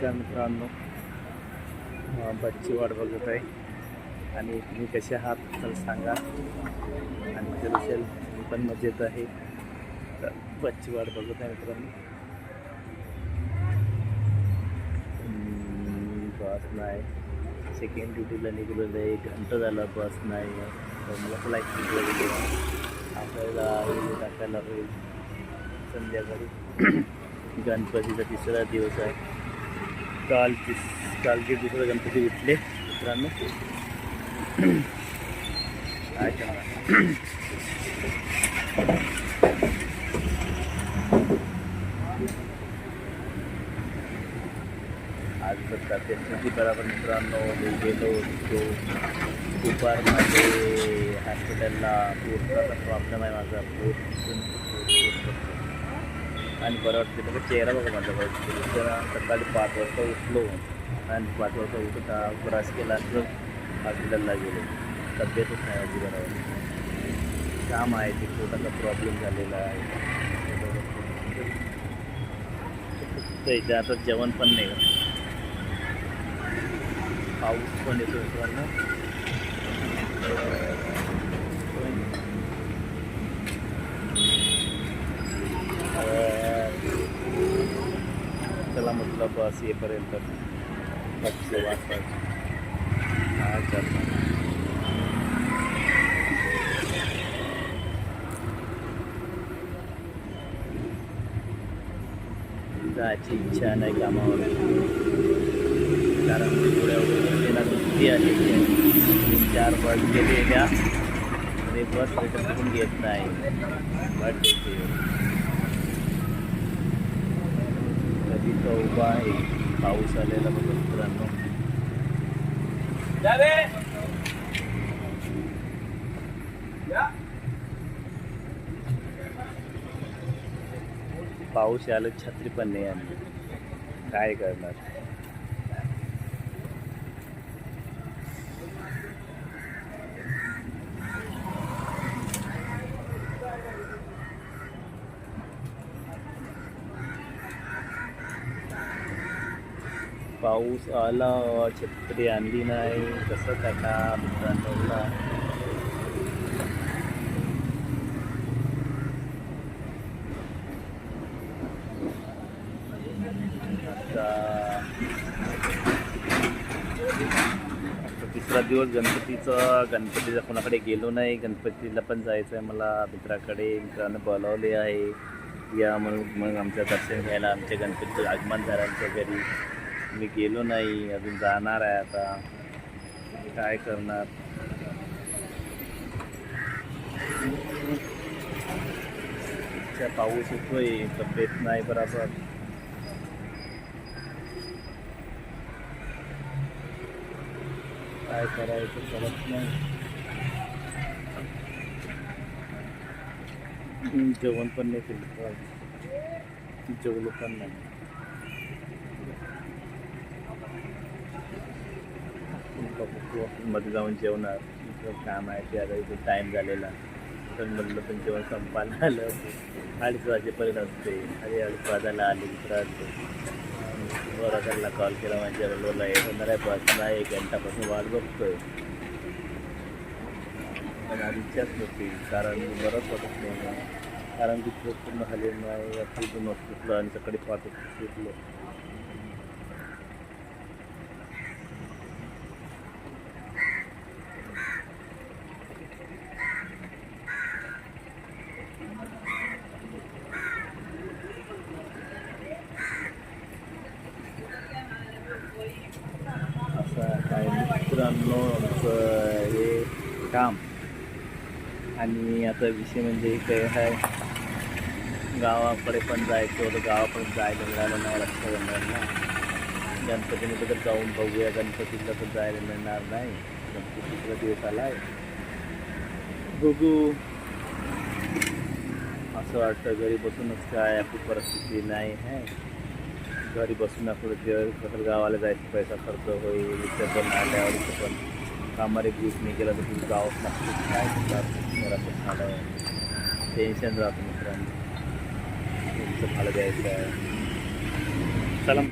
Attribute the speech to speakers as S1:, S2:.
S1: नमस्कार मित्रांनो. बच्ची वाट बघत आहे. आणि तुम्ही कसे आहात तर सांगा. आणि जर असेल मी पण मजेत आहे. तर बच्ची वाट बघत आहे मित्रांनो. बस नाही. सेकंड ड्युटीला निघलेलं आहे. एक घंटा झाला बस नाही. मला फ्लाईट निघालेली आहे आपल्याला टाकायला होईल संध्याकाळी. गणपतीचा तिसरा दिवस आहे. काल तिस कालचे दुसरा गणपती उठले मित्रांनो काय करणार आज बघतात त्यांची बरोबर मित्रांनो मी गेलो होतो दुपारमध्ये हॉस्पिटलला पोटाचा प्रॉब्लेम आहे माझा पोट आणि बरं वाटते त्याचा चेहरा बघा माझा बरं जरा सकाळी पाच वाजता उठलो आणि पाच वाजता उठता ब्रश केला तर हॉस्पिटलला गेलो. तब्येतच नाही माझी बरोबर काम आहे ते पोटाचा प्रॉब्लेम झालेला आहे. त्यात इथे आता जेवण पण नाही. पाऊस पण येतो मित्रांनो चला मतलब बस येईपर्यंत पाचशे वाटतात हा जायची इच्छा नाही कामावर. कारण पुढे वगैरे सुट्टी आली तीन चार बस गेलेल्या आणि बस भेटून पण घेत नाही? बट तो उभा आहे. पाऊस आलेला बघा मित्रांनो. पाऊस आलं छत्री पण नाही आणली. काय करणार? पाऊस आला छत्री आणली नाही. कसं करणार मित्रांनो तिसरा दिवस गणपतीचा. गणपतीचा कोणाकडे गेलो नाही. गणपतीला पण जायचं आहे मला मित्राकडे. मित्रांनो बोलावले आहे. या म्हणून मग आमचं दर्शन घ्यायला आमच्या गणपतीचं आगमन झालं आमच्या घरी. मी गेलो नाही अजून जाणार आहे आता. काय करणार? पाऊस येतोय तब्येत नाही बराबर. काय करायचं करत नाही. जेवण पण नाही केलं. जेवलो पण नाही. मध्ये जाऊन जेवणार. काम आहे ते आता इथे टाईम झालेला. पण म्हणलं पण जेवण संपायला आलं. अडीच वाजेपर्यंत असते. अरे अडीच वाजायला आले असते बरं त्यांना कॉल केला म्हणजे माझ्या बोलला येणार आहे बस एक घंटापासून वाट बघतोय. पण आज इच्छाच नव्हती कारण बरंच वाटत नाही कारण की पूर्ण झाली नाही रात्री नसतो वाजता आणि सकाळी पाच वाजता मित्रांनो आमचं हे काम. आणि आता विषय म्हणजे काय आहे. गावाकडे पण जायचं होतं. गावाकडे जायला मिळालं नाही रक्षाबंधनला गणपतीमध्ये तर जाऊन बघूया. गणपतीला तर जायला मिळणार नाही. गणपती दुसरा दिवस आला आहे बघू. असं वाटतं घरी बसूनच काय आपली परिस्थिती नाही आहे घरी बसून आपण कसं गावाला जायचं पैसा खर्च होईल इथं पण आल्यावर इथं पण. कामारे नाही केला तर तुझं गावात लागतं काय करतात झालं टेन्शन राहतं मित्रांनो. तुमचं खालं द्यायचं आहे चला